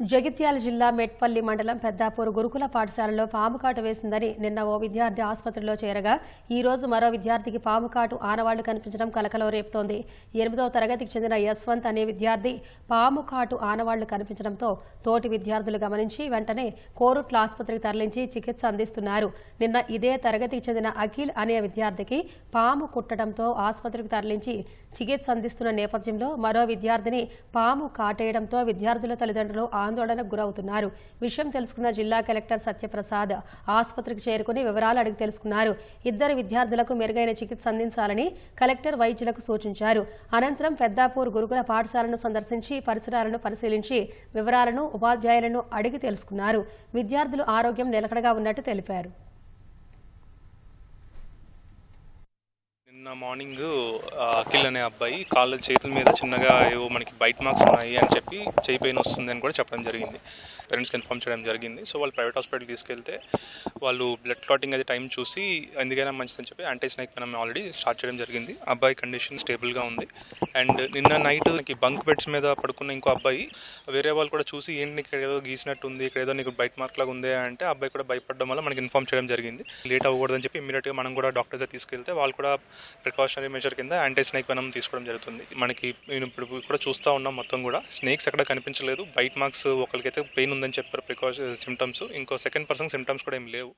జగిత్యాల జిల్లా మెట్పల్లి మండలం పెద్దాపూర్ గురుకుల పాఠశాలలో పాముకాటు వేసిందని నిన్న ఓ విద్యార్థి ఆసుపత్రిలో చేరగా ఈ రోజు మరో విద్యార్థికి పాము కాటు ఆనవాళ్ళు కనిపించడం కలకలం రేపుతోంది. ఎనిమిదవ తరగతికి చెందిన యశ్వంత్ అనే విద్యార్థి పాము కాటు ఆనవాళ్ళు కనిపించడంతో తోటి విద్యార్థులు గమనించి వెంటనే కోరుట్ల ఆసుపత్రికి తరలించి చికిత్స అందిస్తున్నారు. నిన్న ఇదే తరగతికి చెందిన అఖిల్ అనే విద్యార్థికి పాము కుట్టడంతో ఆసుపత్రికి తరలించి చికిత్స అందిస్తున్న నేపథ్యంలో మరో విద్యార్థిని పాము కాటేయడంతో విద్యార్థుల తల్లిదండ్రులు ఆందోళనకు గురవుతున్నారు. విషయం తెలుసుకున్న జిల్లా కలెక్టర్ సత్యప్రసాద్ ఆసుపత్రికి చేరుకుని వివరాలు అడిగి తెలుసుకున్నారు. ఇద్దరు విద్యార్థులకు మెరుగైన చికిత్స అందించాలని కలెక్టర్ వైద్యులకు సూచించారు. అనంతరం పెద్దాపూర్ గురుకుల పాఠశాలను సందర్శించి పరిసరాలను పరిశీలించి వివరాలను ఉపాధ్యాయులను అడిగి తెలుసుకున్నారు. విద్యార్థులు ఆరోగ్యం నిలకడగా ఉన్నట్టు తెలిపారు. నిన్న మార్నింగ్ అఖిల్ అనే అబ్బాయి కాళ్ళ చేతుల మీద చిన్నగా ఏవో మనకి బైట్ మార్క్స్ ఉన్నాయి అని చెప్పి చేయి పెయిన్ వస్తుంది అని కూడా చెప్పడం జరిగింది. పేరెంట్స్కి ఇన్ఫామ్ చేయడం జరిగింది. సో వాళ్ళు ప్రైవేట్ హాస్పిటల్కి తీసుకెళ్తే వాళ్ళు బ్లడ్ క్లాటింగ్ అది టైం చూసి ఎందుకైనా మంచిదని చెప్పి యాంటీస్నైక్ మనం ఆల్రెడీ స్టార్ట్ చేయడం జరిగింది. అబ్బాయి కండిషన్ స్టేబుల్గా ఉంది. అండ్ నిన్న నైట్ నాకు బంక్ బెడ్స్ మీద పడుకున్న ఇంకో అబ్బాయి వేరే వాళ్ళు కూడా చూసి ఏంటి నీకు ఇక్కడ ఏదో గీసినట్టు ఉంది ఇక్కడ ఏదో నీకు బైట్ మార్క్ లాగా ఉంది అంటే అబ్బాయి కూడా భయపడడం వల్ల మనకి ఇన్ఫామ్ చేయడం జరిగింది. లేట్ అవ్వకూడదని చెప్పి ఇమీడియట్గా మనం కూడా డాక్టర్స్ తీసుకెళ్తే వాళ్ళు కూడా ప్రికాషనరీ మెజర్ కింద యాంటీ స్నేక్ వెనం తీసుకోవడం జరుగుతుంది. మనకి నేను ఇప్పుడు కూడా చూస్తూ ఉన్నాం మొత్తం కూడా. స్నేక్స్ ఎక్కడ కనిపించలేదు. బైట్ మార్క్స్ ఒకరికైతే పెయిన్ ఉందని చెప్పారు ప్రికాషన్ సిమ్టమ్స్ ఇంకో సెకండ్ పర్సన్ సిమ్టమ్స్ కూడా ఏం లేవు.